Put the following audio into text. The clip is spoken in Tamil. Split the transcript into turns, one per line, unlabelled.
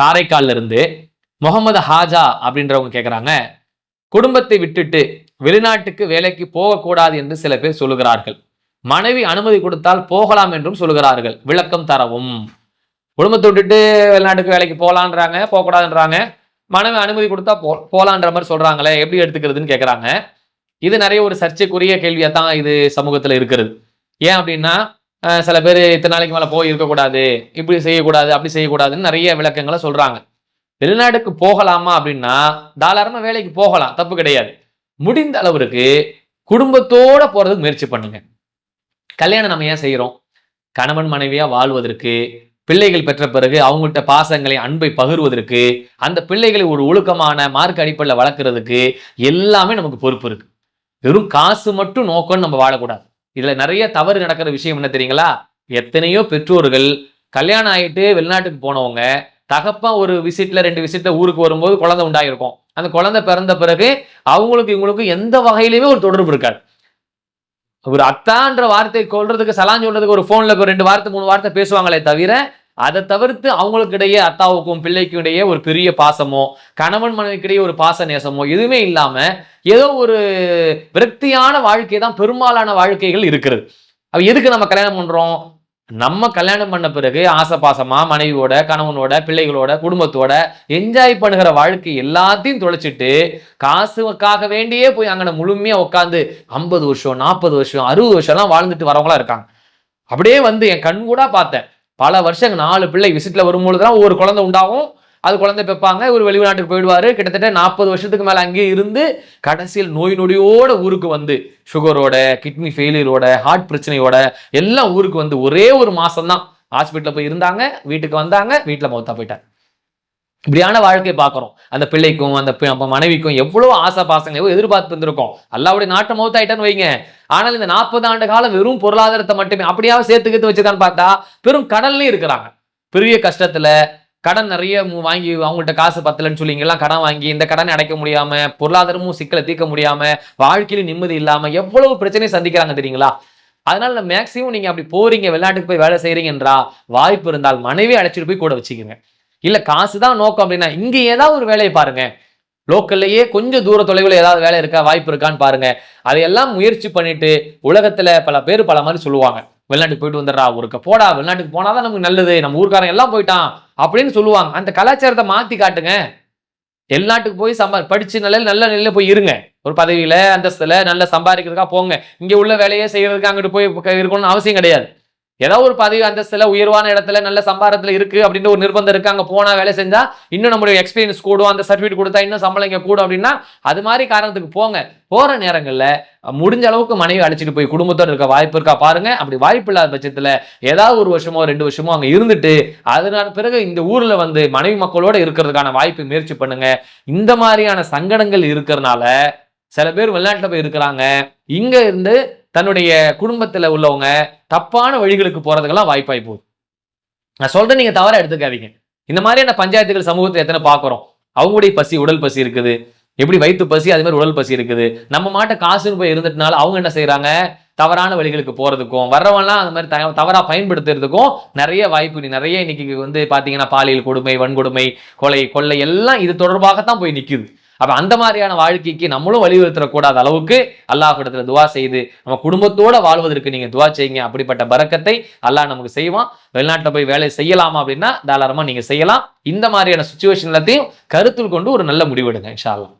காரைக்கால்ல இருந்து முகமது ஹாஜா அப்படின்றவங்க கேட்குறாங்க குடும்பத்தை விட்டுட்டு வெளிநாட்டுக்கு வேலைக்கு போகக்கூடாது என்று சில பேர் சொல்லுகிறார்கள். மனைவி அனுமதி கொடுத்தால் போகலாம் என்றும் சொல்லுகிறார்கள். விளக்கம் தரவும். குடும்பத்தை விட்டுட்டு வெளிநாட்டுக்கு வேலைக்கு போகலான்றாங்க போகக்கூடாதுன்றாங்க. மனைவி அனுமதி கொடுத்தா போ போகலான்ற மாதிரி சொல்கிறாங்களே எப்படி எடுத்துக்கிறதுன்னு கேட்குறாங்க இது நிறைய ஒரு சர்ச்சைக்குரிய கேள்வியாக தான் இது சமூகத்தில் இருக்கிறது. ஏன் அப்படின்னா சில பேர் இத்தனை நாளைக்கு மேலே போய் இருக்கக்கூடாது இப்படி செய்யக்கூடாது அப்படி செய்யக்கூடாதுன்னு நிறைய விளக்கங்களை சொல்கிறாங்க வெளிநாட்டுக்கு போகலாமா அப்படின்னா தாராளமாக வேலைக்கு போகலாம் தப்பு கிடையாது. முடிந்த அளவிற்கு குடும்பத்தோடு போகிறதுக்கு முயற்சி பண்ணுங்க. கல்யாணம் நம்ம ஏன் செய்கிறோம் கணவன் மனைவியாக வாழ்வதற்கு பிள்ளைகள் பெற்ற பிறகு அவங்கள்ட்ட பாசங்களை அன்பை பகிர்வதற்கு அந்த பிள்ளைகளை ஒரு ஒழுக்கமான மார்க் அடிப்படையில் வளர்க்குறதுக்கு எல்லாமே நமக்கு பொறுப்பு இருக்குது வெறும் காசு மட்டும் நோக்கம்னு நம்ம வாழக்கூடாது. இதுல நிறைய தவறு நடக்கிற விஷயம் என்ன தெரியுங்களா? எத்தனையோ பெற்றோர்கள் கல்யாணம் ஆகிட்டு வெளிநாட்டுக்கு போனவங்க தகப்பா ஒரு விசிட்ல ரெண்டு விசிட்ல ஊருக்கு வரும்போது குழந்தை உண்டாயிருக்கும். அந்த குழந்தை பிறந்த பிறகு அவங்களுக்கு இவங்களுக்கும் எந்த வகையிலுமே ஒரு தொடர்பு இருக்காது. ஒரு அத்தான்ற வார்த்தை கொள்றதுக்கு சலான் சொல்றதுக்கு ஒரு ஃபோனில் ரெண்டு வார்த்தை மூணு வார்த்தை பேசுவாங்களே தவிர அதை தவிர்த்து அவங்களுக்கு இடையே அத்தாவுக்கும் பிள்ளைக்கும் இடையே ஒரு பெரிய பாசமோ கணவன் மனைவிக்கிடையே ஒரு பாச நேசமோ எதுவுமே இல்லாம ஏதோ ஒரு விரக்தியான வாழ்க்கை தான் பெரும்பாலான வாழ்க்கைகள் இருக்கிறது. அப்ப எதுக்கு நம்ம கல்யாணம் பண்றோம்? நம்ம கல்யாணம் பண்ண பிறகு ஆசை பாசமா மனைவியோட கணவனோட பிள்ளைகளோட குடும்பத்தோட என்ஜாய் பண்ணுகிற வாழ்க்கை எல்லாத்தையும் தொலைச்சிட்டு காசுக்காக வேண்டியே போய் அங்கே முழுமையா உட்காந்து ஐம்பது வருஷம் நாற்பது வருஷம் அறுபது வருஷம்லாம் வாழ்ந்துட்டு வரவங்களா இருக்காங்க. அப்படியே வந்து என் கண் கூட பார்த்தேன். பல வருஷம் நாலு பிள்ளை விசிட்ல வரும்பொழுது தான் ஒரு குழந்தை உண்டாகும். அது குழந்தை பெப்பாங்க இவர் வெளிநாட்டுக்கு போயிடுவாரு. கிட்டத்தட்ட நாற்பது வருஷத்துக்கு மேல அங்கேயே இருந்து கடைசியில் நோய் நொடியோட ஊருக்கு வந்து சுகரோட கிட்னி ஃபெயிலியரோட ஹார்ட் பிரச்சனையோட எல்லாம் ஊருக்கு வந்து ஒரே ஒரு மாதம் தான் ஹாஸ்பிட்டலில் போய் இருந்தாங்க வீட்டுக்கு வந்தாங்க வீட்டில் மௌத்தா போயிட்டாங்க இப்படியான வாழ்க்கையை பார்க்குறோம். அந்த பிள்ளைக்கும் அந்த பி- மனைவிக்கும் எவ்வளோ ஆசை பாசங்க எவ்வளோ எதிர்பார்த்து இருந்திருக்கோம். அல்லாவுடைய நாட்டை மௌத்தாயிட்டேன்னு வைங்க. ஆனால் இந்த நாற்பது ஆண்டு காலம் வெறும் பொருளாதாரத்தை மட்டுமே அப்படியாவது சேர்த்துக்கிட்டு வச்சுக்கான்னு பார்த்தா பெரும் கடல்லையும் இருக்கிறாங்க. பெரிய கஷ்டத்தில் கடன் நிறைய வாங்கி அவங்கள்ட்ட காசு பத்தலன்னு சொல்லி இங்கெல்லாம் கடன் வாங்கி இந்த கடனை அடைக்க முடியாம பொருளாதாரமும் சிக்கலை தீர்க்க முடியாம வாழ்க்கையிலும் நிம்மதி இல்லாம எவ்வளவு பிரச்சனையை சந்திக்கிறாங்க தெரியுங்களா? அதனால மேக்சிமம் நீங்க அப்படி போறீங்க வெளிநாட்டுக்கு போய் வேலை செய்கிறீங்கன்றா வாய்ப்பு இருந்தால் மனைவி அழைச்சிட்டு போய் கூட வச்சுக்கோங்க. இல்லை காசு தான் நோக்கம் அப்படின்னா இங்கே ஏதாவது ஒரு வேலையை பாருங்க. லோக்கல்லையே கொஞ்சம் தூர தொலைவில் ஏதாவது வேலை இருக்கா வாய்ப்பு இருக்கான்னு பாருங்க. அதையெல்லாம் முயற்சி பண்ணிட்டு உலகத்துல பல பேர் பல மாதிரி சொல்லுவாங்க. வெளிநாட்டுக்கு போயிட்டு வந்துடுறா ஊருக்கு போடா வெளிநாட்டுக்கு போனாதான் நமக்கு நல்லது நம்ம ஊர்க்காரன் எல்லாம் போயிட்டான் அப்படின்னு சொல்லுவாங்க. அந்த கலாச்சாரத்தை மாத்தி காட்டுங்க. வெளிநாட்டுக்கு போய் சம்பா படிச்சு நல்ல நல்ல நிலையில போய் இருங்க. ஒரு பதவியில அந்தஸ்துல நல்ல சம்பாதிக்கிறதுக்காக போங்க. இங்க உள்ள வேலையே செய்யறதுக்கு அங்கிட்டு போய் இருக்கணும்னு அவசியம் கிடையாது. ஏதோ ஒரு பதவி அந்தஸ்துல உயர்வான இடத்துல நல்ல சம்பாரத்துல இருக்கு அப்படின்னு ஒரு நிர்பந்தம் இருக்கு. அங்க போனா வேலை செஞ்சா இன்னும் நம்மளுடைய எக்ஸ்பீரியன்ஸ் கூடும். அந்த சர்டிஃபிகேட் கொடுத்தா இன்னும் சம்பளம் இங்க கூடும் அப்படின்னா அது மாதிரி காரணத்துக்கு போங்க. போற நேரங்கள்ல முடிஞ்ச அளவுக்கு மனைவி அழைச்சிட்டு போய் குடும்பத்தோடு இருக்க வாய்ப்பு இருக்கா பாருங்க. அப்படி வாய்ப்பு இல்லாத பட்சத்துல ஏதாவது ஒரு வருஷமோ ரெண்டு வருஷமோ அங்க இருந்துட்டு அதனால பிறகு இந்த ஊர்ல வந்து மனைவி மக்களோட இருக்கிறதுக்கான வாய்ப்பு முயற்சி பண்ணுங்க. இந்த மாதிரியான சங்கடங்கள் இருக்கிறதுனால சில பேர் வெளிநாட்டில் போய் இருக்கிறாங்க. இங்க இருந்து தன்னுடைய குடும்பத்தில் உள்ளவங்க தப்பான வழிகளுக்கு போகிறதுக்கெல்லாம் வாய்ப்பாய் போகுது. நான் சொல்கிறேன் நீங்கள் தவறாக எடுத்துக்காதீங்க. இந்த மாதிரியான பஞ்சாயத்துகள் சமூகத்தில் எத்தனை பார்க்குறோம் அவங்களுடைய பசி உடல் பசி இருக்குது. எப்படி வயிற்று பசி அது மாதிரி உடல் பசி இருக்குது. நம்ம மாட்ட காசுன்னு போய் இருந்துட்டனால அவங்க என்ன செய்கிறாங்க தவறான வழிகளுக்கு போகிறதுக்கும் வர்றவன்லாம் அந்த மாதிரி த- தவறாக பயன்படுத்துறதுக்கும் நிறைய வாய்ப்பு நிறைய இன்னைக்கு வந்து பார்த்தீங்கன்னா பாலியல் கொடுமை வன்கொடுமை கொலை கொள்ளை எல்லாம் இது தொடர்பாகத்தான் போய் நிற்குது அப்ப அந்த மாதிரியான வாழ்க்கைக்கு நம்மளும் வலியுறுத்தக்கூடாத அளவுக்கு அல்லாஹிடத்துல துவா செய்து நம்ம குடும்பத்தோட வாழ்வதற்கு நீங்க துவா செய்யுங்க. அப்படிப்பட்ட பறக்கத்தை அல்லாஹ் நமக்கு செய்வான். வெளிநாட்டில் போய் வேலை செய்யலாமா அப்படின்னா தாராளமா நீங்க செய்யலாம். இந்த மாதிரியான சுச்சுவேஷன் எல்லாத்தையும் கருத்தில் கொண்டு ஒரு நல்ல முடிவெடுங்க இன்ஷா அல்லாஹ்.